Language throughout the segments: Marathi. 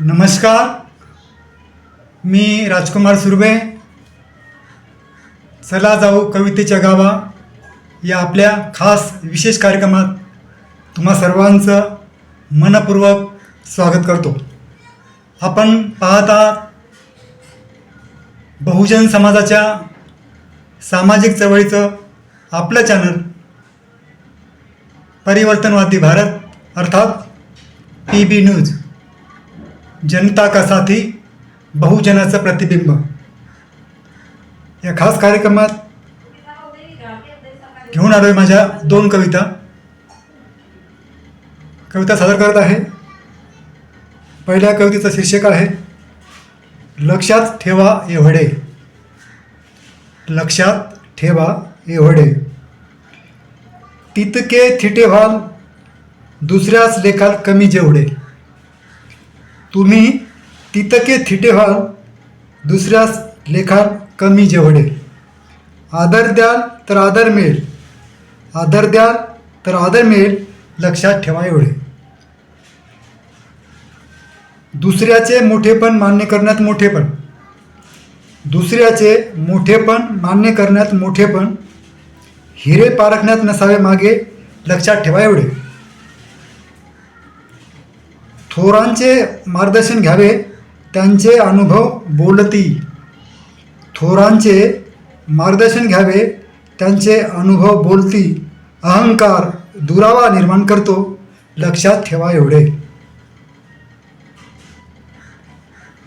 नमस्कार. मी राजकुमार सुर्वे. चला जाऊ कवितेच्या गावा. या आपल्या खास विशेष कार्यक्रमात तुम्हा सर्वांचं मनपूर्वक स्वागत करतो. आपण पाहत आहात बहुजन समाजाच्या सामाजिक चळवळीचं आपलं चॅनल परिवर्तनवादी भारत अर्थात पी बी न्यूज. जनता का साथी? बहुजनाचं प्रतिबिंब. या खास कार्यक्रमात घेऊन आलो आहे माझ्या दोन कविता. कविता सादर करत आहे. पहिल्या कवितेचं शीर्षक आहे लक्षात ठेवा एवढे. लक्षात ठेवा एवढे. तितके थिटे व्हाल दुसऱ्याच लेखात कमी जेवढे. तुम्ही तितके थिटे व्हाल दुसऱ्याच लेखात कमी जेवढे. आदर द्याल तर आदर मिळेल. आदर द्याल तर आदर मिळेल लक्षात ठेवा एवढे. दुसऱ्याचे मोठेपण मान्य करण्यात मोठेपण. दुसऱ्याचे मोठेपण मान्य करण्यात मोठेपण. हिरे पारखण्यात नसावे मागे लक्षात ठेवा एवढे. थोरांचे मार्गदर्शन घ्यावे त्यांचे अनुभव बोलती. थोरांचे मार्गदर्शन घ्यावे त्यांचे अनुभव बोलती. अहंकार दुरावा निर्माण करतो लक्षात ठेवा एवढे.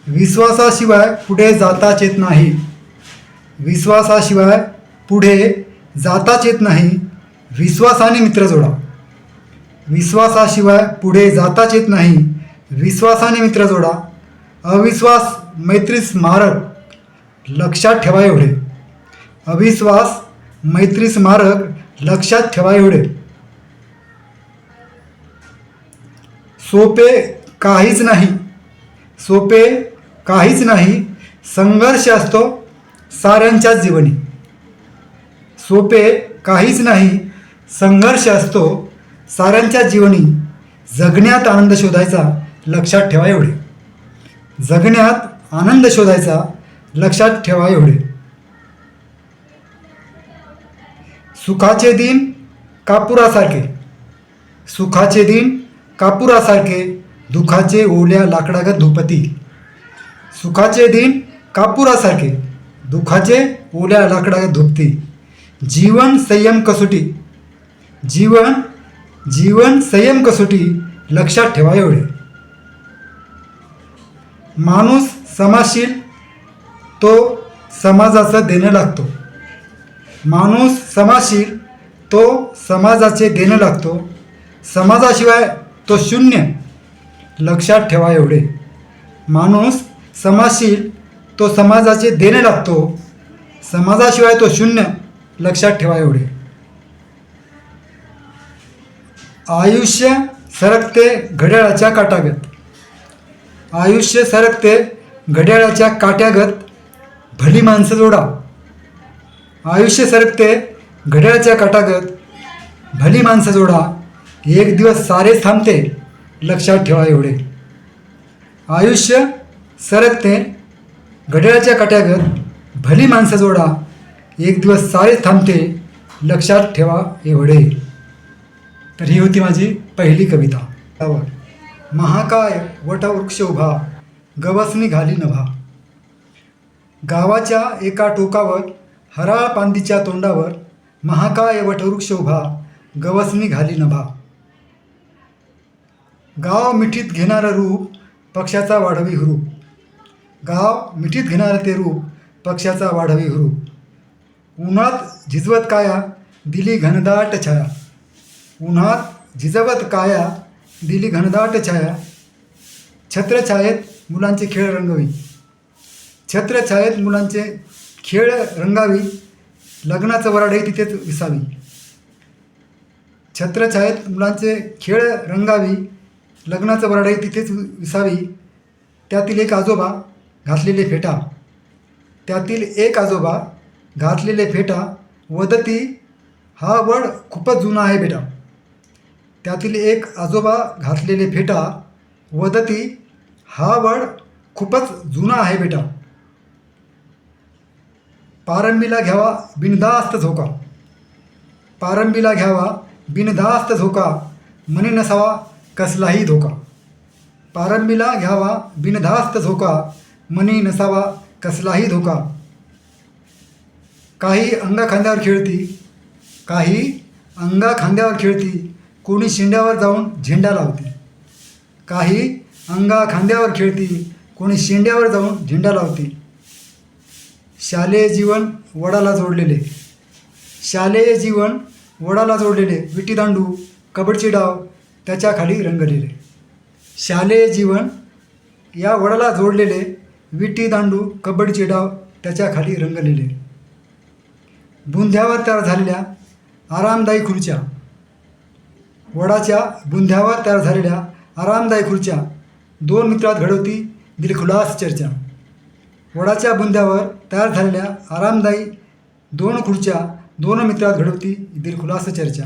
विश्वासाशिवाय पुढे जाताच येत नाही. विश्वासाशिवाय पुढे जाताच येत नाही. विश्वासाने मित्र जोडा. विश्वासाशिवाय पुढे जाताच येत नाही. विश्वासाने मित्र जोडा. अविश्वास मैत्री स्मारक लक्षात ठेवा एवढे. अविश्वास मैत्री स्मारक लक्षात ठेवा एवढे. सोपे काहीच नाही. सोपे काहीच नाही. संघर्ष असतो साऱ्यांच्याच जीवनी. सोपे काहीच नाही. संघर्ष असतो साऱ्यांच्या जीवनी. जगण्यात आनंद शोधायचा. लक्षात ठेवा एवढे. जगण्यात आनंद शोधायचा लक्षात ठेवा एवढे. सुखाचे दिन कापुरासारखे. सुखाचे दिन कापुरासारखे दुखाचे ओल्या लाकडागत धुपती. सुखाचे दिन कापुरासारखे दुखाचे ओल्या लाकडागत धुपती. जीवन संयम कसोटी. जीवन जीवन संयम कसोटी लक्षात ठेवा एवढे. माणूस समाजशील तो समाजाचं देणं लागतो. माणूस समाजशील तो समाजाचे देणं लागतो. समाजाशिवाय तो शून्य. लक्षात ठेवा एवढे. माणूस समाजशील तो समाजाचे देणे लागतो. समाजाशिवाय तो शून्य. लक्षात ठेवा एवढे. आयुष्य सरकते घड्याळाच्या काटाव्यात आयुष्य सरकते घड्याळाच्या काट्यागत भली माणसं जोडा. आयुष्य सरकते घड्याळाच्या काटागत भली माणसं जोडा. एक दिवस सारे थांबते लक्षात ठेवा एवढे. आयुष्य सरकते घड्याळाच्या काट्यागत भली माणसं जोडा. एक दिवस सारे थांबते लक्षात ठेवा एवढे. तर ही होती माझी पहिली कविता. आवड महाकाय वटवृक्ष उभा गवसनी घाली नभा. गावाच्या एका टोकावर हराळ पांदीच्या तोंडावर महाकाय वटवृक्ष उभा गवसनी घाली नभा. गाव मिठीत घेणारं रूप पक्षाचा वाढवी हुरूप. गाव मिठीत घेणारं ते रूप पक्षाचा वाढवी हुरूप. उन्हात झिजवत काया दिली घनदाट छाया. उन्हात झिजवत काया दिली घनदाट छाया. छत्रछायेत मुलांचे खेळ रंगवी. छत्रछायेत मुलांचे खेळ रंगावी. लग्नाचं वराडही तिथेच विसावी. छत्रछायेत मुलांचे खेळ रंगावी. लग्नाचं वराडही तिथेच विसावी. त्यातील एक आजोबा घातलेले फेटा. त्यातील एक आजोबा घातलेले फेटा. वदती हा वड खूपच जुना आहे बेटा. त्यातील एक आजोबा घातलेले फेटा वदती हा वड खूपच जुना आहे बेटा. पारंबीला घ्यावा बिनधास्त झोका. पारंबीला घ्यावा बिनधास्त झोका मने नसावा कसलाही धोका. पारंबीला घ्यावा बिनधास्त झोका मनी नसावा कसलाही धोका. काही अंगा खांद्यावर खेळती काही अंगा खांद्यावर खेळती कोणी शिंड्यावर जाऊन झेंडा लावते काही अंगा खांद्यावर खेळतील कोणी शेंड्यावर जाऊन झेंडा लावतील. शालेय जीवन वडाला जोडलेले. शालेय जीवन वडाला जोडलेले. विटीदांडू कबड्डी डाव त्याच्याखाली रंगलेले. शालेय जीवन या वडाला जोडलेले. विटीदांडू कबड्डीची कबड्डीचे डाव त्याच्याखाली रंगलेले. बुंध्यावर तयार झालेल्या आरामदायी खुर्च्या. वडाच्या बुंध्यावर तयार झालेल्या आरामदायी खुर्च्या दोन मित्रात घडवती दिलखुलास चर्चा. वडाच्या बुंध्यावर तयार झालेल्या आरामदायी दोन खुर्च्या दोन मित्रात घडवती दिलखुलास चर्चा.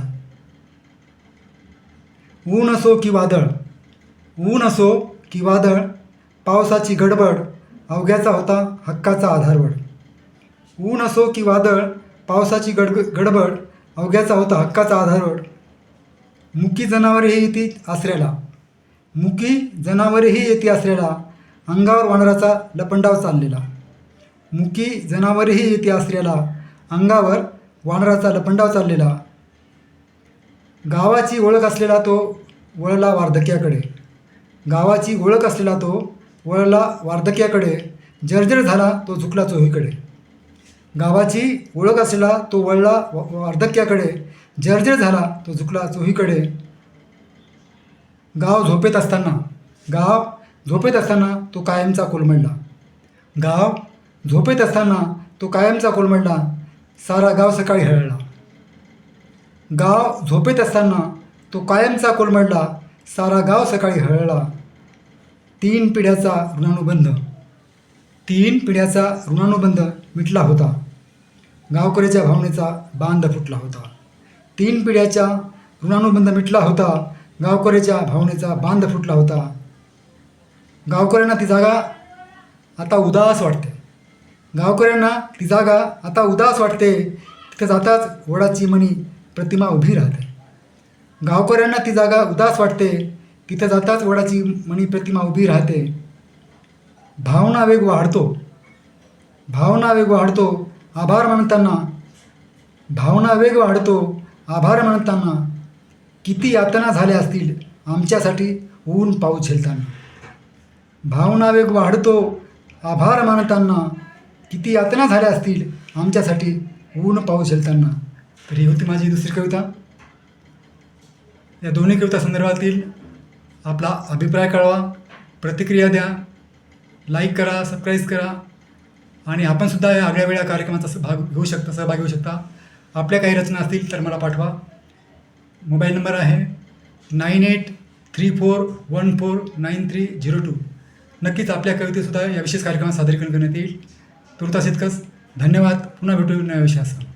ऊन असो की वादळ ऊन असो की वादळ पावसाची गडबड अवघ्याचा होता हक्काचा आधारवड. ऊन असो की वादळ पावसाची गडब गडबड अवघ्याचा होता हक्काचा आधारवड. मुकी जनावरेही येते आसऱ्याला. मुकी जनावरेही येते आसऱ्याला. अंगावर वानराचा लपंडाव चाललेला. मुकी जनावरेही येते आसऱ्याला. अंगावर वानराचा लपंडाव चाललेला. गावाची ओळख असलेला तो वळला वार्धक्याकडे. गावाची ओळख असलेला तो वळला वार्धक्याकडे. जर्जर झाला तो झुकला चोहीकडे. गावाची ओळख असलेला तो वळला वार्धक्याकडे. जर्जर झाला तो झुकला चोहीकडे. गाव झोपेत असताना गाव झोपेत असताना तो कायमचा कोलमडला गाव झोपेत असताना तो कायमचा कोलमडला सारा गाव सकाळी हळला गाव झोपेत असताना तो कायमचा कोलमडला सारा गाव सकाळी हळला तीन पिढ्याचा ऋणानुबंध. तीन पिढ्याचा ऋणानुबंध मिटला होता. गावकऱ्याच्या भावनेचा बांध फुटला होता. तीन पिढ्याच्या ऋणानुबंध मिटला होता. गावकऱ्याच्या भावनेचा बांध फुटला होता. गावकऱ्यांना ती जागा आता उदास वाटते. गावकऱ्यांना ती जागा आता उदास वाटते. तिथे जाताच वडाची मणी प्रतिमा उभी राहते. गावकऱ्यांना ती जागा उदास वाटते. तिथे जाताच वडाची मणी प्रतिमा उभी राहते. भावना वेग वाढतो. भावना वेग वाढतो. आभार मानताना भावना वेग वाढतो. आभार मानताना किती यातना झाल्या असतील आमच्यासाठी ऊन पाऊस झेलताना. भावनावेग वाढतो आभार मानताना किती यातना झाल्या असतील आमच्यासाठी ऊन पाऊस झेलताना. तर ही होती माझी दुसरी कविता. या दोन्ही कविता संदर्भातील आपला अभिप्राय कळवा प्रतिक्रिया द्या लाईक करा सबस्क्राईब करा आणि आपणसुद्धा या आगळ्या वेळा कार्यक्रमाचा भाग घेऊ शकता सहभागी होऊ शकता. आपल्या काही रचना असतील तर मला पाठवा. मोबाईल नंबर आहे nine eight three four one four nine three zero two. नक्कीच आपल्या कवितेसुद्धा या विशेष कार्यक्रमात सादरीकरण करण्यात येईल. तुर्तास इतकंच. धन्यवाद. पुन्हा भेटू नव्या विषयासह